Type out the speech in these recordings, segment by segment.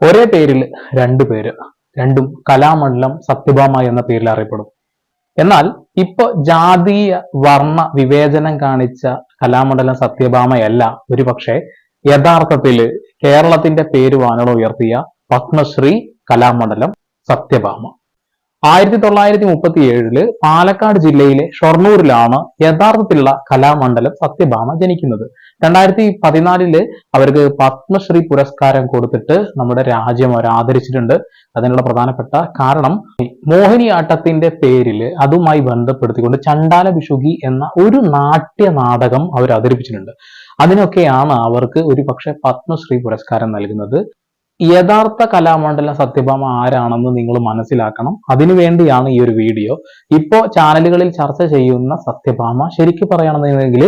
ഒരേ പേരിൽ രണ്ടു പേര്. രണ്ടും കലാമണ്ഡലം സത്യഭാമ എന്ന പേരിൽ അറിയപ്പെടും. എന്നാൽ ഇപ്പൊ ജാതീയ വർണ വിവേചനം കാണിച്ച കലാമണ്ഡലം സത്യഭാമയല്ല. ഒരുപക്ഷെ യഥാർത്ഥത്തിൽ കേരളത്തിന്റെ പേര് വാനോളം ഉയർത്തിയ പത്മശ്രീ കലാമണ്ഡലം സത്യഭാമ. ആയിരത്തി തൊള്ളായിരത്തി മുപ്പത്തി ഏഴിൽ പാലക്കാട് ജില്ലയിലെ ഷൊർണൂരിലാണ് യഥാർത്ഥത്തിലുള്ള കലാമണ്ഡലം സത്യഭാമ ജനിക്കുന്നത്. രണ്ടായിരത്തി പതിനാലിൽ അവർക്ക് പത്മശ്രീ പുരസ്കാരം കൊടുത്തിട്ട് നമ്മുടെ രാജ്യം അവർ ആദരിച്ചിട്ടുണ്ട്. അതിനുള്ള പ്രധാനപ്പെട്ട കാരണം മോഹിനിയാട്ടത്തിന്റെ പേരിൽ അതുമായി ബന്ധപ്പെടുത്തിക്കൊണ്ട് ചണ്ടാല ബിഷുകി എന്ന ഒരു നാട്യ നാടകം അവർ അവതരിപ്പിച്ചിട്ടുണ്ട് അതിനൊക്കെയാണ് അവർക്ക് ഒരു പക്ഷെ പത്മശ്രീ പുരസ്കാരം നൽകുന്നത്. യഥാർത്ഥ കലാമണ്ഡലം സത്യഭാമ ആരാണെന്ന് നിങ്ങൾ മനസ്സിലാക്കണം. അതിനുവേണ്ടിയാണ് ഈ ഒരു വീഡിയോ. ഇപ്പോ ചാനലുകളിൽ ചർച്ച ചെയ്യുന്ന സത്യഭാമ ശരിക്കും പറയുകയാണെന്നുണ്ടെങ്കിൽ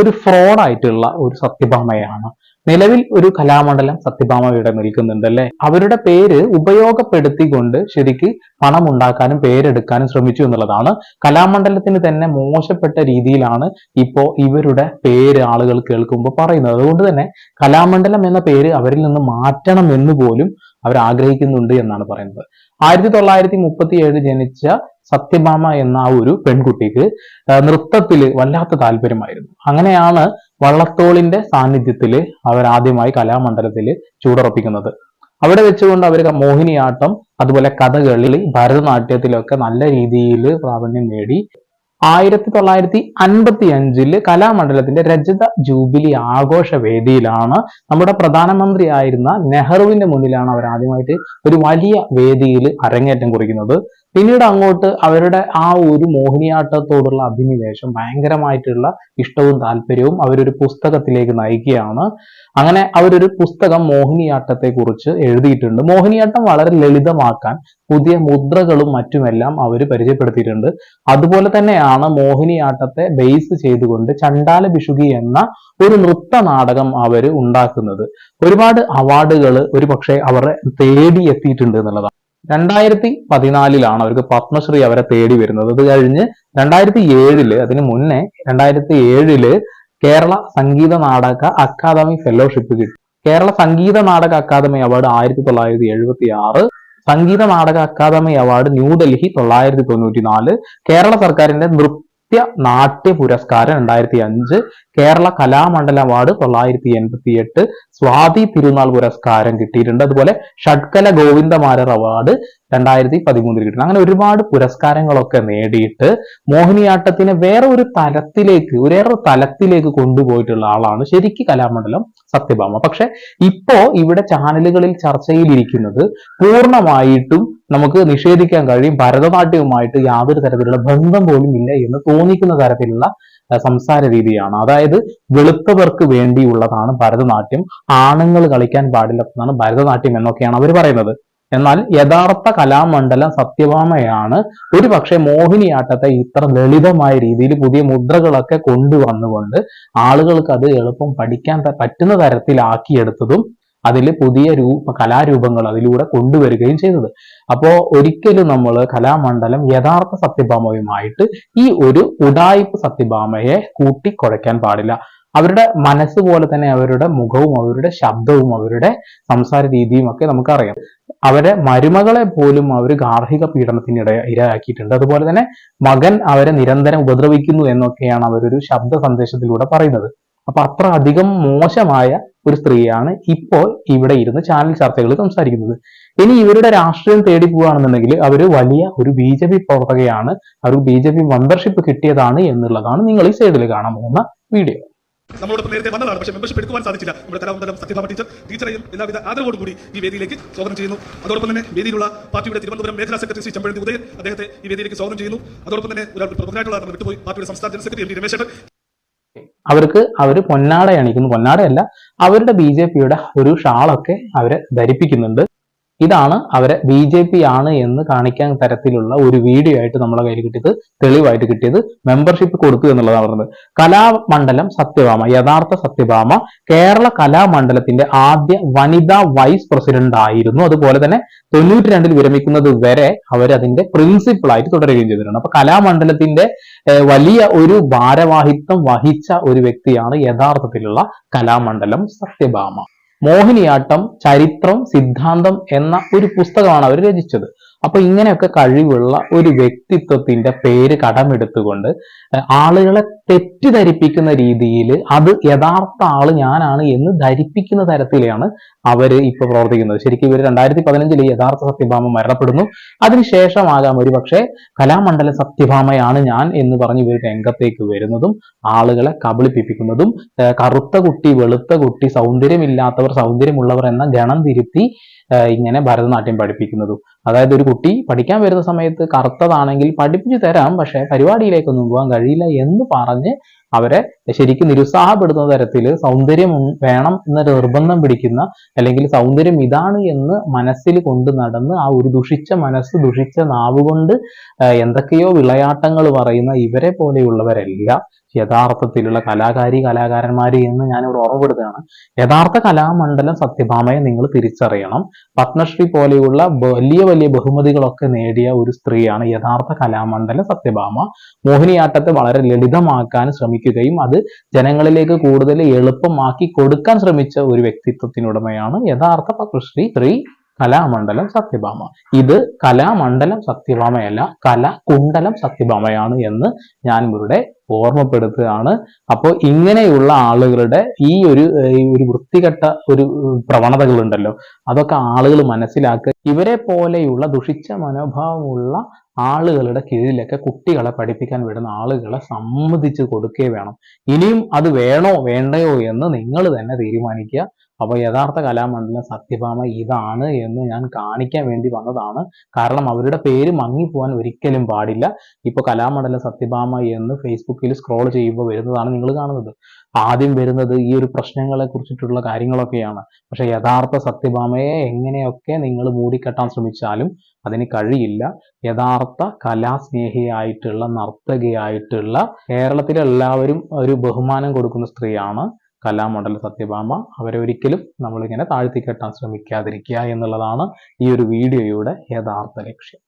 ഒരു ഫ്രോഡായിട്ടുള്ള ഒരു സത്യഭാമയാണ്. നിലവിൽ ഒരു കലാമണ്ഡലം സത്യഭാമ ഇവിടെ നിൽക്കുന്നുണ്ട് അല്ലെ അവരുടെ പേര് ഉപയോഗപ്പെടുത്തിക്കൊണ്ട് ശരിക്ക് പണം ഉണ്ടാക്കാനും പേരെടുക്കാനും ശ്രമിച്ചു എന്നുള്ളതാണ്. കലാമണ്ഡലത്തിന് തന്നെ മോശപ്പെട്ട രീതിയിലാണ് ഇപ്പോ ഇവരുടെ പേര് ആളുകൾ കേൾക്കുമ്പോൾ പറയുന്നത്. അതുകൊണ്ട് തന്നെ കലാമണ്ഡലം എന്ന പേര് അവരിൽ നിന്ന് മാറ്റണം എന്ന് പോലും അവർ ആഗ്രഹിക്കുന്നുണ്ട് എന്നാണ് പറയുന്നത്. ആയിരത്തി തൊള്ളായിരത്തി മുപ്പത്തി ഏഴ് ജനിച്ച സത്യഭാമ എന്ന ആ ഒരു പെൺകുട്ടിക്ക് നൃത്തത്തിൽ വല്ലാത്ത താല്പര്യമായിരുന്നു. അങ്ങനെയാണ് വള്ളത്തോളിന്റെ സാന്നിധ്യത്തിൽ അവർ ആദ്യമായി കലാമണ്ഡലത്തിൽ ചൂടുറപ്പിക്കുന്നത്. അവിടെ വെച്ചുകൊണ്ട് അവർ മോഹിനിയാട്ടം അതുപോലെ കഥകളി ഭരതനാട്യത്തിലൊക്കെ നല്ല രീതിയിൽ പ്രാവീണ്യം നേടി. ആയിരത്തി തൊള്ളായിരത്തി അൻപത്തി അഞ്ചിൽ കലാമണ്ഡലത്തിന്റെ രജത ജൂബിലി ആഘോഷ വേദിയിലാണ് നമ്മുടെ പ്രധാനമന്ത്രിയായിരുന്ന നെഹ്റുവിന്റെ മുന്നിലാണ് അവർ ആദ്യമായിട്ട് ഒരു വലിയ വേദിയിൽ അരങ്ങേറ്റം കുറിക്കുന്നത്. പിന്നീട് അങ്ങോട്ട് അവരുടെ ആ ഒരു മോഹിനിയാട്ടത്തോടുള്ള അഭിനിവേശം ഭയങ്കരമായിട്ടുള്ള ഇഷ്ടവും താല്പര്യവും അവരൊരു പുസ്തകത്തിലേക്ക് നയിക്കുകയാണ്. അങ്ങനെ അവരൊരു പുസ്തകം മോഹിനിയാട്ടത്തെ കുറിച്ച് എഴുതിയിട്ടുണ്ട്. മോഹിനിയാട്ടം വളരെ ലളിതമാക്കാൻ പുതിയ മുദ്രകളും മറ്റുമെല്ലാം അവർ പരിചയപ്പെടുത്തിയിട്ടുണ്ട്. അതുപോലെ തന്നെയാണ് മോഹിനിയാട്ടത്തെ ബേസ് ചെയ്തുകൊണ്ട് ചണ്ടാല ബിഷുകി എന്ന ഒരു നൃത്ത നാടകം അവർ ഉണ്ടാക്കുന്നത്. ഒരുപാട് അവാർഡുകൾ ഒരു പക്ഷേ അവരെ തേടി എത്തിയിട്ടുണ്ട് എന്നുള്ളതാണ്. രണ്ടായിരത്തി പതിനാലിലാണ് അവർക്ക് പത്മശ്രീ അവരെ തേടി വരുന്നത്. അത് കഴിഞ്ഞ് രണ്ടായിരത്തി ഏഴിൽ അതിന് മുന്നേ രണ്ടായിരത്തി ഏഴിൽ കേരള സംഗീത നാടക അക്കാദമി ഫെലോഷിപ്പ് കിട്ടി. കേരള സംഗീത നാടക അക്കാദമി അവാർഡ് ആയിരത്തി തൊള്ളായിരത്തി എഴുപത്തി ആറ് സംഗീത നാടക അക്കാദമി അവാർഡ് ന്യൂഡൽഹി തൊള്ളായിരത്തി തൊണ്ണൂറ്റി നാല് കേരള സർക്കാരിന്റെ നൃത്യ നാട്യ പുരസ്കാരം രണ്ടായിരത്തി അഞ്ച് കേരള കലാമണ്ഡല അവാർഡ് തൊള്ളായിരത്തി എൺപത്തി എട്ട് സ്വാതി തിരുനാൾ പുരസ്കാരം കിട്ടിയിട്ടുണ്ട്. അതുപോലെ ഷഡ്കല ഗോവിന്ദമാരർ അവാർഡ് രണ്ടായിരത്തി പതിമൂന്നിൽ കിട്ടുന്നത് അങ്ങനെ ഒരുപാട് പുരസ്കാരങ്ങളൊക്കെ നേടിയിട്ട് മോഹിനിയാട്ടത്തിനെ വേറെ ഒരു തലത്തിലേക്ക് വേറൊരു തലത്തിലേക്ക് കൊണ്ടുപോയിട്ടുള്ള ആളാണ് ശരിക്ക് കലാമണ്ഡലം സത്യഭാമ. പക്ഷെ ഇപ്പോ ഇവിടെ ചാനലുകളിൽ ചർച്ചയിലിരിക്കുന്നത് പൂർണമായിട്ടും നമുക്ക് നിഷേധിക്കാൻ കഴിയും ഭരതനാട്യവുമായിട്ട് യാതൊരു തരത്തിലുള്ള ബന്ധം പോലും ഇല്ല എന്ന് തോന്നിക്കുന്ന തരത്തിലുള്ള സംസാര രീതിയാണ്. അതായത് വെളുത്തവർക്ക് വേണ്ടിയുള്ളതാണ് ഭരതനാട്യം ആണുങ്ങൾ കളിക്കാൻ പാടില്ലാത്തതാണ് ഭരതനാട്യം എന്നൊക്കെയാണ് അവർ പറയുന്നത്. എന്നാൽ യഥാർത്ഥ കലാമണ്ഡലം സത്യഭാമയാണ്. ഒരു പക്ഷേ മോഹിനിയാട്ടത്തെ ഇത്ര ലളിതമായ രീതിയിൽ പുതിയ മുദ്രകളൊക്കെ കൊണ്ടുവന്നുകൊണ്ട് ആളുകൾക്ക് അത് എളുപ്പം പഠിക്കാൻ പറ്റുന്ന തരത്തിലാക്കിയെടുത്തതും അതിൽ പുതിയ രൂപ കലാരൂപങ്ങൾ അതിലൂടെ കൊണ്ടുവരികയും ചെയ്തത്. അപ്പോ ഒരിക്കലും നമ്മൾ കലാമണ്ഡലം യഥാർത്ഥ സത്യഭാമയുമായിട്ട് ഈ ഒരു ഉടായ്പ സത്യഭാമയെ കൂട്ടിക്കുഴയ്ക്കാൻ പാടില്ല. അവരുടെ മനസ്സ് പോലെ തന്നെ അവരുടെ മുഖവും അവരുടെ ശബ്ദവും അവരുടെ സംസാര രീതിയും ഒക്കെ നമുക്കറിയാം. അവരെ മരുമകളെ പോലും അവർ ഗാർഹിക പീഡനത്തിന് ഇട ഇരയാക്കിയിട്ടുണ്ട്. അതുപോലെ തന്നെ മകൻ അവരെ നിരന്തരം ഉപദ്രവിക്കുന്നു എന്നൊക്കെയാണ് അവരൊരു ശബ്ദ സന്ദേശത്തിലൂടെ പറയുന്നത്. അപ്പൊ അത്ര അധികം മോശമായ ഒരു സ്ത്രീയാണ് ഇപ്പോൾ ഇവിടെ ഇരുന്ന് ചാനൽ ചർച്ചകൾ സംസാരിക്കുന്നത്. ഇനി ഇവരുടെ രാഷ്ട്രീയം തേടി പോവുകയാണെന്നുണ്ടെങ്കിൽ അവർ വലിയ ഒരു ബി ജെ പി പ്രവർത്തകയാണ്. അവർ ബി ജെ പി മെമ്പർഷിപ്പ് കിട്ടിയതാണ് എന്നുള്ളതാണ് നിങ്ങൾ ഈ സൈഡിൽ കാണാൻ പോകുന്ന വീഡിയോ. നമ്മളോടൊപ്പം നേരത്തെ വന്നതാണ്. പക്ഷേ മെമ്പർഷിപ്പ് എടുക്കുവാൻ സാധിച്ചില്ല. നമ്മുടെ കലാമണ്ഡലം സത്യഭാമ ടീച്ചർ ടീച്ചറെയും എല്ലാവിധ ആദരവോടുകൂടി ഈ വേദിയിലേക്ക് സ്വാഗതം ചെയ്യുന്നു. അതോടൊപ്പം തന്നെ വേദിയിലുള്ള പാർട്ടിയുടെ തിരുവനന്തപുരം മേഖലാ സെക്രട്ടറി ശ്രീ ചെമ്പഴന്തി ഉദയൻ അദ്ദേഹത്തെ ഈ വേദിയിലേക്ക് സ്വാഗതം ചെയ്യുന്നു. അതോടൊപ്പം തന്നെ ഒരാൾ പ്രധാനമായിട്ടുള്ള ആളാണ് വിട്ടുപോയി പാർട്ടിയുടെ സംസ്ഥാന ജനറൽ സെക്രട്ടറി എം രമേശ് അവർക്ക് അവർ പൊന്നാട അണിക്കുന്നു പൊന്നാടയല്ല അവരുടെ ബി ജെ പിയുടെ ഒരു ഷാളൊക്കെ അവരെ ധരിപ്പിക്കുന്നുണ്ട്. ഇതാണ് അവരെ ബി ജെ പി ആണ് എന്ന് കാണിക്കാൻ തരത്തിലുള്ള ഒരു വീഡിയോ ആയിട്ട് നമ്മളെ കയ്യിൽ കിട്ടിയത് തെളിവായിട്ട് കിട്ടിയത് മെമ്പർഷിപ്പ് കൊടുത്തു എന്നുള്ളതാണ് പറഞ്ഞത്. കലാമണ്ഡലം സത്യഭാമ യഥാർത്ഥ സത്യഭാമ കേരള കലാമണ്ഡലത്തിന്റെ ആദ്യ വനിതാ വൈസ് പ്രസിഡന്റ് ആയിരുന്നു. അതുപോലെ തന്നെ തൊണ്ണൂറ്റി രണ്ടിൽ വിരമിക്കുന്നത് വരെ അവരതിന്റെ പ്രിൻസിപ്പൾ ആയിട്ട് തുടരുകയും ചെയ്തിട്ടുണ്ട്. അപ്പൊ കലാമണ്ഡലത്തിന്റെ വലിയ ഒരു ഭാരവാഹിത്വം വഹിച്ച ഒരു വ്യക്തിയാണ് യഥാർത്ഥത്തിലുള്ള കലാമണ്ഡലം സത്യഭാമ. മോഹിനിയാട്ടം ചരിത്രം സിദ്ധാന്തം എന്ന ഒരു പുസ്തകമാണ് അവർ രചിച്ചത്. അപ്പൊ ഇങ്ങനെയൊക്കെ കഴിവുള്ള ഒരു വ്യക്തിത്വത്തിന്റെ പേര് കടമെടുത്തുകൊണ്ട് ആളുകളെ തെറ്റിദ്ധരിപ്പിക്കുന്ന രീതിയിൽ അത് യഥാർത്ഥ ആൾ ഞാനാണ് എന്ന് ധരിപ്പിക്കുന്ന തരത്തിലാണ് അവർ ഇപ്പൊ പ്രവർത്തിക്കുന്നത്. ശരിക്കും ഇവർ രണ്ടായിരത്തി പതിനഞ്ചിൽ യഥാർത്ഥ സത്യഭാമ മരണപ്പെടുന്നു. അതിനുശേഷമാകാം ഒരു പക്ഷേ കലാമണ്ഡല സത്യഭാമയാണ് ഞാൻ എന്ന് പറഞ്ഞ് ഇവർ രംഗത്തേക്ക് വരുന്നതും ആളുകളെ കബളിപ്പിക്കുന്നതും കറുത്ത കുട്ടി വെളുത്ത കുട്ടി സൗന്ദര്യമില്ലാത്തവർ സൗന്ദര്യമുള്ളവർ എന്ന ഗണം തിരുത്തി ഇങ്ങനെ ഭരതനാട്യം പഠിപ്പിക്കുന്നതും. അതായത് ഒരു കുട്ടി പഠിക്കാൻ വരുന്ന സമയത്ത് കറുത്തതാണെങ്കിൽ പഠിപ്പിച്ചു തരാം പക്ഷെ പരിപാടിയിലേക്കൊന്നും പോകാൻ കഴിയില്ല എന്ന് പറഞ്ഞ് അവരെ ശരിക്കും നിരുത്സാഹപ്പെടുത്തുന്ന തരത്തിൽ സൗന്ദര്യം വേണം എന്നൊരു നിർബന്ധം പിടിക്കുന്ന അല്ലെങ്കിൽ സൗന്ദര്യം ഇതാണ് എന്ന് മനസ്സിൽ കൊണ്ട് നടന്ന് ആ ഒരു ദുഷിച്ച മനസ്സ് ദുഷിച്ച നാവുകൊണ്ട് എന്തൊക്കെയോ വിളയാട്ടങ്ങൾ പറയുന്ന ഇവരെ പോലെയുള്ളവരെല്ലാം. യഥാർത്ഥത്തിലുള്ള കലാകാരി കലാകാരന്മാരെ എന്ന് ഞാനിവിടെ ഓർമ്മപ്പെടുത്തുകയാണ് യഥാർത്ഥ കലാമണ്ഡലം സത്യഭാമയെ നിങ്ങൾ തിരിച്ചറിയണം. പത്മശ്രീ പോലെയുള്ള വലിയ വലിയ ബഹുമതികളൊക്കെ നേടിയ ഒരു സ്ത്രീയാണ് യഥാർത്ഥ കലാമണ്ഡലം സത്യഭാമ. മോഹിനിയാട്ടത്തെ വളരെ ലളിതമാക്കാൻ ശ്രമിക്കുകയും അത് ജനങ്ങളിലേക്ക് കൂടുതൽ എളുപ്പമാക്കി കൊടുക്കാൻ ശ്രമിച്ച ഒരു വ്യക്തിത്വത്തിനുടമയാണ് യഥാർത്ഥ പത്മശ്രീ ശ്രീ കലാമണ്ഡലം സത്യഭാമ. ഇത് കലാമണ്ഡലം സത്യഭാമയല്ല കലാകുണ്ടലം സത്യഭാമയാണ് എന്ന് ഞാൻ ഇവരുടെ ഓർമ്മപ്പെടുത്തുകയാണ്. അപ്പോൾ ഇങ്ങനെയുള്ള ആളുകളുടെ ഈ ഒരു ഒരു വൃത്തികെട്ട ഒരു പ്രവണതകളുണ്ടല്ലോ അതൊക്കെ ആളുകൾ മനസ്സിലാക്കുക. ഇവരെ പോലെയുള്ള ദുഷിച്ച മനോഭാവമുള്ള ആളുകളുടെ കീഴിലൊക്കെ കുട്ടികളെ പഠിപ്പിക്കാൻ വിടുന്ന ആളുകളെ സമ്മതിച്ച് കൊടുക്കുകയും വേണം. ഇനിയും അത് വേണോ വേണ്ടയോ എന്ന് നിങ്ങൾ തന്നെ തീരുമാനിക്കുക. അപ്പൊ യഥാർത്ഥ കലാമണ്ഡലം സത്യഭാമ ഇതാണ് എന്ന് ഞാൻ കാണിക്കാൻ വേണ്ടി വന്നതാണ്. കാരണം അവരുടെ പേര് മങ്ങിപ്പോവാൻ ഒരിക്കലും പാടില്ല. ഇപ്പൊ കലാമണ്ഡലം സത്യഭാമ എന്ന് ഫേസ്ബുക്കിൽ സ്ക്രോൾ ചെയ്യുമ്പോൾ വരുന്നതാണ് നിങ്ങൾ കാണുന്നത്. ആദ്യം വരുന്നത് ഈ ഒരു പ്രശ്നങ്ങളെ കുറിച്ചിട്ടുള്ള കാര്യങ്ങളൊക്കെയാണ്. പക്ഷേ യഥാർത്ഥ സത്യഭാമയെ എങ്ങനെയൊക്കെ നിങ്ങൾ മൂടിക്കെട്ടാൻ ശ്രമിച്ചാലും അതിന് കഴിയില്ല. യഥാർത്ഥ കലാസ്നേഹിയായിട്ടുള്ള നർത്തകിയായിട്ടുള്ള കേരളത്തിലെ എല്ലാവരും ഒരു ബഹുമാനം കൊടുക്കുന്ന സ്ത്രീയാണ് കലാമണ്ഡലം സത്യഭാമ അവരെ ഒരിക്കലും നമ്മളിങ്ങനെ താഴ്ത്തിക്കെട്ടാൻ ശ്രമിക്കാതിരിക്കുക എന്നുള്ളതാണ് ഈ ഒരു വീഡിയോയുടെ യഥാർത്ഥ ലക്ഷ്യം.